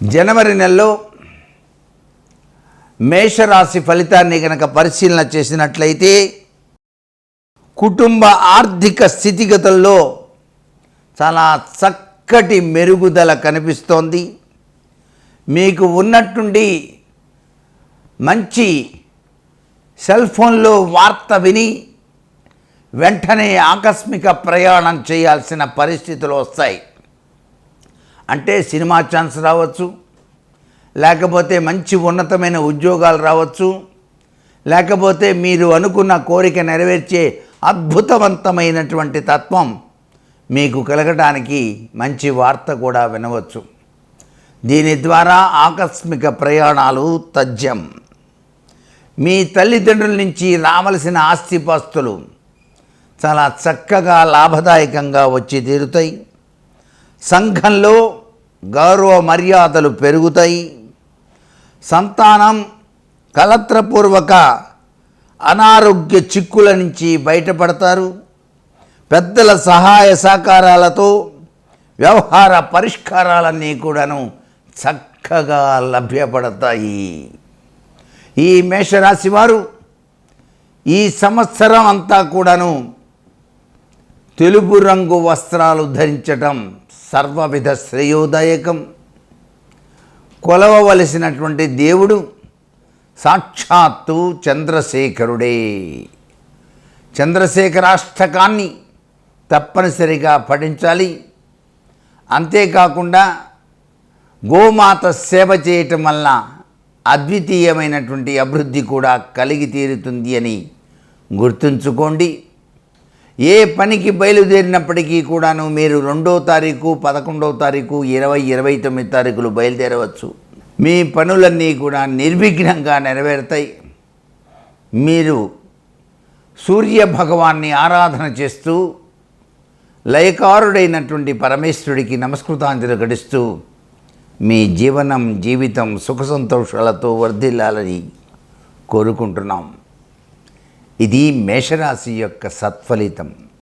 జనవరి నెలలో మేషరాశి ఫలితాన్ని కనుక పరిశీలన చేసినట్లయితే కుటుంబ ఆర్థిక స్థితిగతుల్లో చాలా చక్కటి మెరుగుదల కనిపిస్తోంది. మీకు ఉన్నట్టుండి మంచి సెల్ ఫోన్లో వార్త విని వెంటనే ఆకస్మిక ప్రయాణం చేయాల్సిన పరిస్థితులు వస్తాయి. అంటే సినిమా ఛాన్స్ రావచ్చు లేకపోతే మంచి ఉన్నతమైన ఉద్యోగాలు రావచ్చు లేకపోతే మీరు అనుకున్న కోరిక నెరవేర్చే అద్భుతవంతమైనటువంటి తత్వం మీకు కలగడానికి మంచి వార్త కూడా వినవచ్చు. దీని ద్వారా ఆకస్మిక ప్రయాణాలు తథ్యం. మీ తల్లిదండ్రుల నుంచి రావలసిన ఆస్తిపాస్తులు చాలా చక్కగా లాభదాయకంగా వచ్చి తీరుతాయి. సంఘంలో గౌరవ మర్యాదలు పెరుగుతాయి. సంతానం కలత్రపూర్వక అనారోగ్య చిక్కుల నుంచి బయటపడతారు. పెద్దల సహాయ సహకారాలతో వ్యవహార పరిష్కారాలన్నీ కూడాను చక్కగా లభ్యపడతాయి. ఈ మేషరాశి వారు ఈ సంవత్సరం అంతా కూడాను తెలుపు రంగు వస్త్రాలు ధరించటం సర్వవిధ శ్రేయోదాయకం. కొలవవలసినటువంటి దేవుడు సాక్షాత్తు చంద్రశేఖరుడే. చంద్రశేఖరాష్టకాన్ని తప్పనిసరిగా పఠించాలి. అంతేకాకుండా గోమాత సేవ చేయటం వలన అద్వితీయమైనటువంటి అభివృద్ధి కూడా కలిగి తీరుతుంది అని గుర్తుంచుకోండి. ఏ పనికి బయలుదేరినప్పటికీ కూడాను మీరు రెండో తారీఖు పదకొండవ తారీఖు ఇరవై ఇరవై తొమ్మిది తారీఖులు బయలుదేరవచ్చు. మీ పనులన్నీ కూడా నిర్విఘ్నంగా నెరవేరుతాయి. మీరు సూర్య భగవాన్ని ఆరాధన చేస్తూ లయకారుడైనటువంటి పరమేశ్వరుడికి నమస్కృతాంజలి గడిస్తూ మీ జీవనం జీవితం సుఖ సంతోషాలతో వర్ధిల్లాలని కోరుకుంటున్నాం. ఇది మేషరాశి యొక్క సత్ఫలితం.